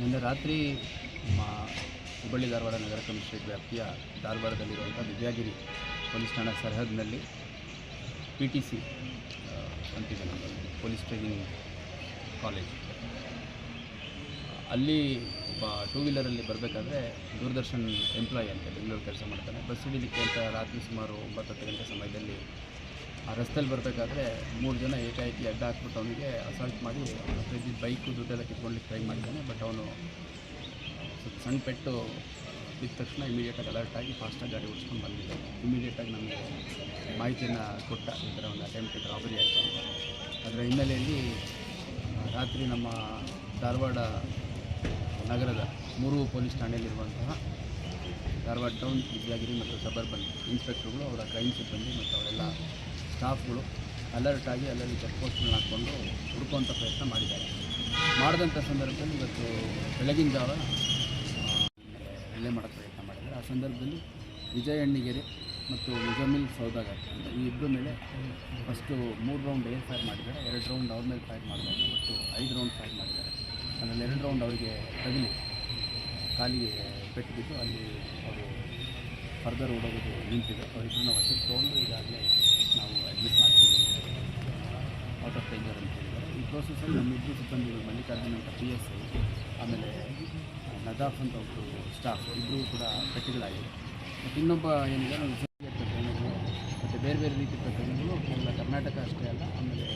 ನಿನ್ನೆ ರಾತ್ರಿ ನಮ್ಮ ಹುಬ್ಬಳ್ಳಿ ಧಾರವಾಡ ನಗರ ಕಮಿಷನರೇಟ್ ವ್ಯಾಪ್ತಿಯ ಧಾರವಾಡದಲ್ಲಿರುವಂಥ ವಿದ್ಯಾಗಿರಿ ಪೊಲೀಸ್ ಠಾಣಾ ಸರಹದ್ನಲ್ಲಿ ಪಿ ಟಿ ಸಿ ಅಂತಿದೆ ನಮ್ಮಲ್ಲಿ, ಪೊಲೀಸ್ ಟ್ರೈನಿಂಗ್ ಕಾಲೇಜ್. ಅಲ್ಲಿ ಒಬ್ಬ ಟೂ ವೀಲರಲ್ಲಿ ಬರಬೇಕಾದ್ರೆ ದೂರದರ್ಶನ್ ಎಂಪ್ಲಾಯಿ ಅಂತ ಬೆಂಗಳೂರು ಕೆಲಸ ಮಾಡ್ತಾನೆ. ಬಸ್ ಹಿಡಿಲಿಕ್ಕೆ ಅಂತ ರಾತ್ರಿ ಸುಮಾರು ಒಂಬತ್ತು ಹತ್ತು ಗಂಟೆ ಸಮಯದಲ್ಲಿ ಆ ರಸ್ತೆಯಲ್ಲಿ ಬರಬೇಕಾದ್ರೆ ಮೂರು ಜನ ಏಕಾಏಕಿ ಅಡ್ಡ ಹಾಕ್ಬಿಟ್ಟು ಅವನಿಗೆ ಅಸಾಲ್ಟ್ ಮಾಡಿ ಪ್ರತಿ ಬೈಕು ದುಡ್ಡೆಲ್ಲ ಕಿತ್ಕೊಳ್ಳಿಕ್ಕೆ ಟ್ರೈ ಮಾಡ್ತಾನೆ ಬಟ್ ಅವನು ಸ್ವಲ್ಪ ಸಣ್ಣ ಪೆಟ್ಟು ಬಿದ್ದ ತಕ್ಷಣ ಇಮಿಡಿಯೇಟಾಗಿ ಅಲರ್ಟ್ ಆಗಿ ಫಾಸ್ಟಾಗಿ ಗಾಡಿ ಓಡಿಸ್ಕೊಂಡು ಬಂದಿದ್ದಾನೆ. ಇಮಿಡಿಯೇಟಾಗಿ ನಮಗೆ ಮಾಹಿತಿಯನ್ನು ಕೊಟ್ಟ ಈ ಥರ ಒಂದು ಅಟೆಂಪ್ಟ್ ರಾಬರಿ ಆಯಿತು ಅದರ ಹಿನ್ನೆಲೆಯಲ್ಲಿ ರಾತ್ರಿ ನಮ್ಮ ಧಾರವಾಡ ನಗರದ ಮೂರು ಪೊಲೀಸ್ ಠಾಣೆಯಲ್ಲಿರುವಂತಹ ಧಾರವಾಡ ಟೌನ್ ವಿದ್ಯಾಗಿರಿ ಮತ್ತು ಸಬರ್ಬನ್ ಇನ್ಸ್ಪೆಕ್ಟರ್ಗಳು ಅವರ ಕ್ರೈಮ್ ಸಿಬ್ಬಂದಿ ಮತ್ತು ಅವರೆಲ್ಲ ಸ್ಟಾಫ್ಗಳು ಅಲರ್ಟ್ ಆಗಿ ಅಲ್ಲಲ್ಲಿ ಚೆಕ್ ಪೋಸ್ಟ್ಗಳನ್ನ ಹಾಕ್ಕೊಂಡು ಹುಡುಕುವಂಥ ಪ್ರಯತ್ನ ಮಾಡಿದ್ದಾರೆ. ಮಾಡಿದಂಥ ಸಂದರ್ಭದಲ್ಲಿ ಇವತ್ತು ಬೆಳಗಿನ ಜಾವ ಹಲ್ಲೆ ಮಾಡೋಕ್ಕೆ ಪ್ರಯತ್ನ ಮಾಡಿದ್ದಾರೆ. ಆ ಸಂದರ್ಭದಲ್ಲಿ ವಿಜಯ ಎಣ್ಣಿಗೆರೆ ಮತ್ತು ಮುಜಮಿಲ್ ಸೌದಾಗರ್ ಈ ಇಬ್ಬರ ಮೇಲೆ ಫಸ್ಟು ಮೂರು ರೌಂಡ್ ಏರ್ ಫೈರ್ ಮಾಡಿದ್ದಾರೆ. ಎರಡು ರೌಂಡ್ ಅವ್ರ ಮೇಲೆ ಫೈರ್ ಮಾಡಿದ್ದಾರೆ. ಮತ್ತು ಐದು ರೌಂಡ್ ಫೈರ್ ಮಾಡಿದ್ದಾರೆ. ಅದರಲ್ಲಿ ಎರಡು ರೌಂಡ್ ಅವರಿಗೆ ತಗಲಿ. ಕಾಲಿಗೆ ಪೆಟ್ಟು ಬಿದ್ದು ಅಲ್ಲಿ ಅವರು ಫರ್ದರ್ ಓಡೋದು ನಿಂತಿದೆ. ಅವರಿಬ್ಬರನ್ನ ವಶಕ್ಕೆ ತೊಗೊಂಡು ಈಗಾಗಲೇ ನಾವು ಅಡ್ಮಿಟ್ ಮಾಡ್ತೀವಿ. ಔಟ್ ಆಫ್ ಡೇಂಜರ್ ಅಂತ ಹೇಳಿದ್ದಾರೆ. ಈ ಪ್ರೋಸೆಸ್ಸಲ್ಲಿ ನಮ್ಮಿಬ್ಬರು ಸಿಬ್ಬಂದಿಗಳು, ಮಲ್ಲಿಕಾರ್ಜುನ್ ಅಂತ ಪಿ ಎಸ್ ಆಮೇಲೆ ನದಾಫ್ ಅಂತ ಒಬ್ಬರು ಸ್ಟಾಫ್ ಇಬ್ಬರು ಕೂಡ ಕಟ್ಟಿಗಳಾಗಿದೆ ಮತ್ತು ಇನ್ನೊಬ್ಬ ಏನಿದೆ ನಾವು ಪ್ರಕರಣಗಳು, ಮತ್ತು ಬೇರೆ ಬೇರೆ ರೀತಿಯ ಪ್ರಕರಣಗಳು ಕೇವಲ ಕರ್ನಾಟಕ ಅಷ್ಟೇ ಅಲ್ಲ, ಆಮೇಲೆ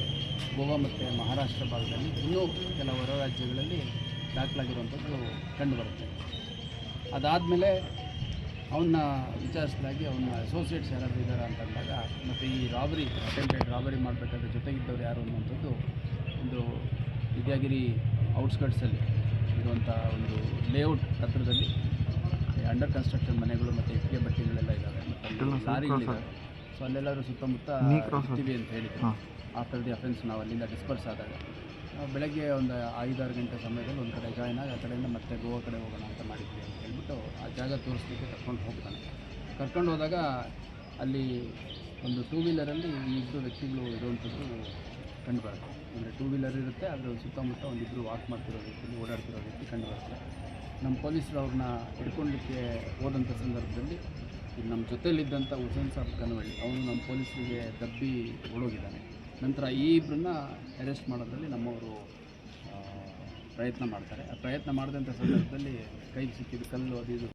ಗೋವಾ ಮತ್ತು ಮಹಾರಾಷ್ಟ್ರ ಭಾಗದಲ್ಲಿ ಇನ್ನೂ ಕೆಲವು ಹೊರ ರಾಜ್ಯಗಳಲ್ಲಿ ದಾಖಲಾಗಿರುವಂಥದ್ದು ಕಂಡುಬರುತ್ತೆ. ಅದಾದಮೇಲೆ ಅವನ್ನ ವಿಚಾರಿಸಿದಾಗಿ ಅವನ್ನ ಅಸೋಸಿಯೇಟ್ಸ್ ಯಾರಾದರೂ ಇದ್ದಾರಾ ಅಂತಂದಾಗ ಮತ್ತು ಈ ರಾಬರಿ ಅಟೆಂಪ್ಟೆಡ್ ರಾಬರಿ ಮಾಡಬೇಕಾದ್ರೆ ಜೊತೆಗಿದ್ದವ್ರು ಯಾರು ಅನ್ನುವಂಥದ್ದು ಒಂದು ವಿದ್ಯಾಗಿರಿ ಔಟ್ಸ್ಕಟ್ಸಲ್ಲಿ ಇರುವಂಥ ಒಂದು ಲೇಔಟ್ ಹತ್ರದಲ್ಲಿ ಅಂಡರ್ ಕನ್ಸ್ಟ್ರಕ್ಷನ್ ಮನೆಗಳು ಮತ್ತು ಇಟ್ಟಿಗೆ ಬಟ್ಟೆಗಳೆಲ್ಲ ಇದ್ದಾವೆ ಮತ್ತು ಲಾರಿಗಳಿದ್ದಾವೆ ಸೊ ಅಲ್ಲೆಲ್ಲರೂ ಸುತ್ತಮುತ್ತ ಇರ್ತೀವಿ ಅಂತ ಹೇಳಿದ್ರು ಆಫ್ಟರ್ ದಿ ಅಫೆನ್ಸ್ ನಾವು ಅಲ್ಲಿಂದ ಡಿಸ್ಪರ್ಸ್ ಆದಾಗ ಬೆಳಗ್ಗೆ ಒಂದು ಐದಾರು ಗಂಟೆ ಸಮಯದಲ್ಲಿ ಒಂದು ಕಡೆ ಜಾಯ್ನ್ ಆಗಿ ಆ ಕಡೆಯಿಂದ ಮತ್ತೆ ಗೋವಾ ಕಡೆ ಹೋಗೋಣ ಅಂತ ಮಾಡಿದ್ವಿ ಅಂತ ಹೇಳ್ಬಿಟ್ಟು ಆ ಜಾಗ ತೋರಿಸ್ಲಿಕ್ಕೆ ಕರ್ಕೊಂಡು ಹೋಗ್ತಾನೆ. ಕರ್ಕೊಂಡು ಹೋದಾಗ ಅಲ್ಲಿ ಒಂದು ಟೂ ವೀಲರಲ್ಲಿ ಇಬ್ಬರು ವ್ಯಕ್ತಿಗಳು ಇರುವಂಥದ್ದು ಕಂಡುಬರುತ್ತೆ ಅಂದರೆ ಟೂ ವೀಲರ್ ಇರುತ್ತೆ ಅದರ ಸುತ್ತಮುತ್ತ ಒಂದಿಬ್ಬರು ವಾಕ್ ಮಾಡ್ತಿರೋ ರೀತಿಯಲ್ಲಿ ಓಡಾಡ್ತಿರೋ ರೀತಿ ಕಂಡುಬರುತ್ತೆ ನಮ್ಮ ಪೊಲೀಸರು ಅವ್ರನ್ನ ಹಿಡ್ಕೊಳ್ಳಿಕ್ಕೆ ಹೋದಂಥ ಸಂದರ್ಭದಲ್ಲಿ ನಮ್ಮ ಜೊತೆಯಲ್ಲಿದ್ದಂಥ ಹುಸೇನ್ ಸಾಬ್ ಕನವಳ್ಳಿ, ಅವನು ನಮ್ಮ ಪೊಲೀಸರಿಗೆ ದಬ್ಬಿ ಓಡೋಗಿದ್ದಾನೆ. ನಂತರ ಈ ಇಬ್ಬರನ್ನ ಅರೆಸ್ಟ್ ಮಾಡೋದ್ರಲ್ಲಿ ನಮ್ಮವರು ಪ್ರಯತ್ನ ಮಾಡ್ತಾರೆ. ಆ ಪ್ರಯತ್ನ ಮಾಡಿದಂಥ ಸಂದರ್ಭದಲ್ಲಿ ಕೈ ಸಿಕ್ಕಿದ ಕಲ್ಲು, ಅದು ಇದು.